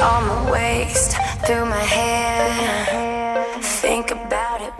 on my waist, through my hair. Think about it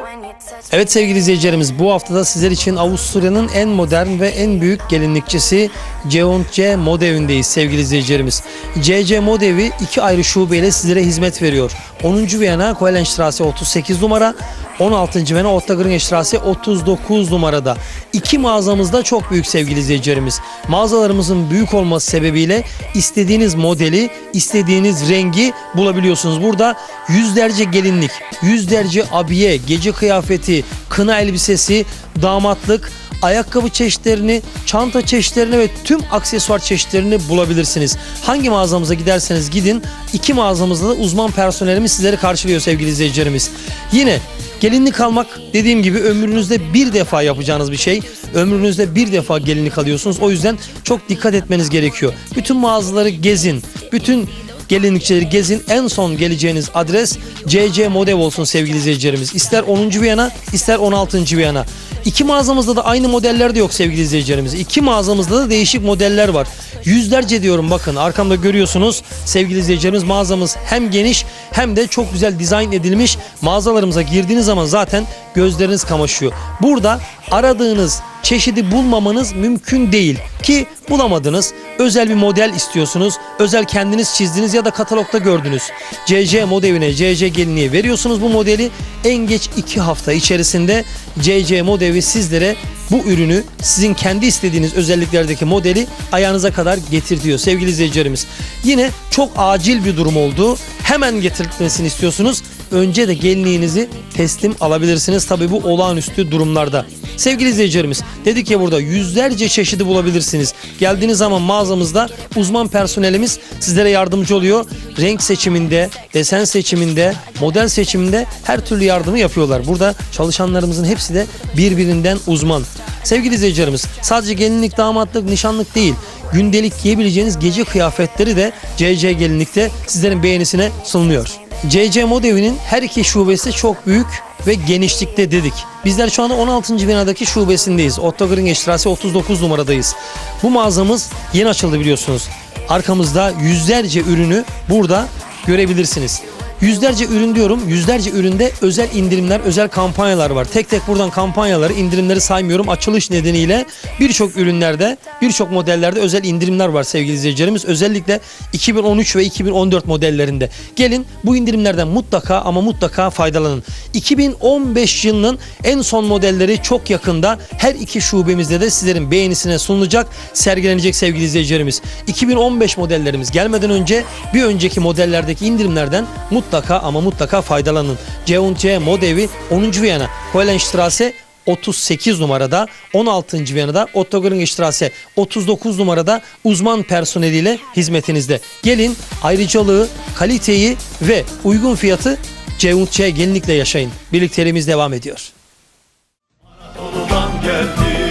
Evet sevgili izleyicilerimiz bu haftada sizler için Avusturya'nın en modern ve en büyük gelinlikçisi C&C Modev'indeyiz sevgili izleyicilerimiz. C&C Modev'i iki ayrı şubeyle sizlere hizmet veriyor. 10. Viyana Koelenstrasse 38 numara, 16. Viyana Ottagringestrasse 39 numarada. İki mağazamızda çok büyük sevgili izleyicilerimiz. Mağazalarımızın büyük olması sebebiyle istediğiniz modeli, istediğiniz rengi bulabiliyorsunuz. Burada yüzlerce gelinlik, yüzlerce abiye, gece kıyafeti, kına elbisesi, damatlık, ayakkabı çeşitlerini, çanta çeşitlerini ve tüm aksesuar çeşitlerini bulabilirsiniz. Hangi mağazamıza giderseniz gidin iki mağazamızda da uzman personelimiz sizleri karşılıyor sevgili izleyicilerimiz. Yine gelinlik almak dediğim gibi ömrünüzde bir defa yapacağınız bir şey. Ömrünüzde bir defa gelinlik alıyorsunuz. O yüzden çok dikkat etmeniz gerekiyor. Bütün mağazaları gezin. Bütün gelinlikçileri gezin. En son geleceğiniz adres CC Modev olsun sevgili izleyicilerimiz. İster 10. Viyana ister 16. Viyana. İki mağazamızda da aynı modeller de yok sevgili izleyicilerimiz. İki mağazamızda da değişik modeller var. Yüzlerce diyorum bakın arkamda görüyorsunuz sevgili izleyicilerimiz mağazamız hem geniş hem de çok güzel dizayn edilmiş. Mağazalarımıza girdiğiniz zaman zaten gözleriniz kamaşıyor. Burada aradığınız çeşidi bulmamanız mümkün değil ki bulamadınız. Özel bir model istiyorsunuz. Özel kendiniz çizdiniz ya da katalogda gördünüz. CC modeline, CC gelinliğe veriyorsunuz bu modeli. En geç 2 hafta içerisinde CC modevi sizlere bu ürünü sizin kendi istediğiniz özelliklerdeki modeli ayağınıza kadar getirtiyor sevgili izleyicilerimiz. Yine çok acil bir durum oldu. Hemen getirtmesini istiyorsunuz. Önce de gelinliğinizi teslim alabilirsiniz. Tabi bu olağanüstü durumlarda. Sevgili izleyicilerimiz dedik ya burada yüzlerce çeşidi bulabilirsiniz. Geldiğiniz zaman mağazamızda uzman personelimiz sizlere yardımcı oluyor. Renk seçiminde, desen seçiminde, model seçiminde her türlü yardımı yapıyorlar. Burada çalışanlarımızın hepsi de birbirinden uzman. Sevgili izleyicilerimiz sadece gelinlik, damatlık, nişanlık değil gündelik giyebileceğiniz gece kıyafetleri de CC Gelinlik'te sizlerin beğenisine sunuluyor. CC Modevi'nin her iki şubesi çok büyük ve genişlikte dedik. Bizler şu anda 16. binadaki şubesindeyiz. Otto Gringestrasse 39 numaradayız. Bu mağazamız yeni açıldı biliyorsunuz. Arkamızda yüzlerce ürünü burada görebilirsiniz. Yüzlerce ürün diyorum. Yüzlerce üründe özel indirimler, özel kampanyalar var. Tek tek buradan kampanyaları, indirimleri saymıyorum. Açılış nedeniyle birçok ürünlerde, birçok modellerde özel indirimler var sevgili izleyicilerimiz. Özellikle 2013 ve 2014 modellerinde. Gelin bu indirimlerden mutlaka ama mutlaka faydalanın. 2015 yılının en son modelleri çok yakında her iki şubemizde de sizlerin beğenisine sunulacak, sergilenecek sevgili izleyicilerimiz. 2015 modellerimiz gelmeden önce bir önceki modellerdeki indirimlerden mutlaka ama mutlaka faydalanın. C&C Modevi 10. Viyana, Koelenstrasse 38 numarada, 16. Viyana'da, Otto Gringestrasse 39 numarada uzman personeliyle hizmetinizde. Gelin ayrıcalığı, kaliteyi ve uygun fiyatı C&C gelinlikle yaşayın. Birlikteliğimiz devam ediyor. Anadolu'dan geldi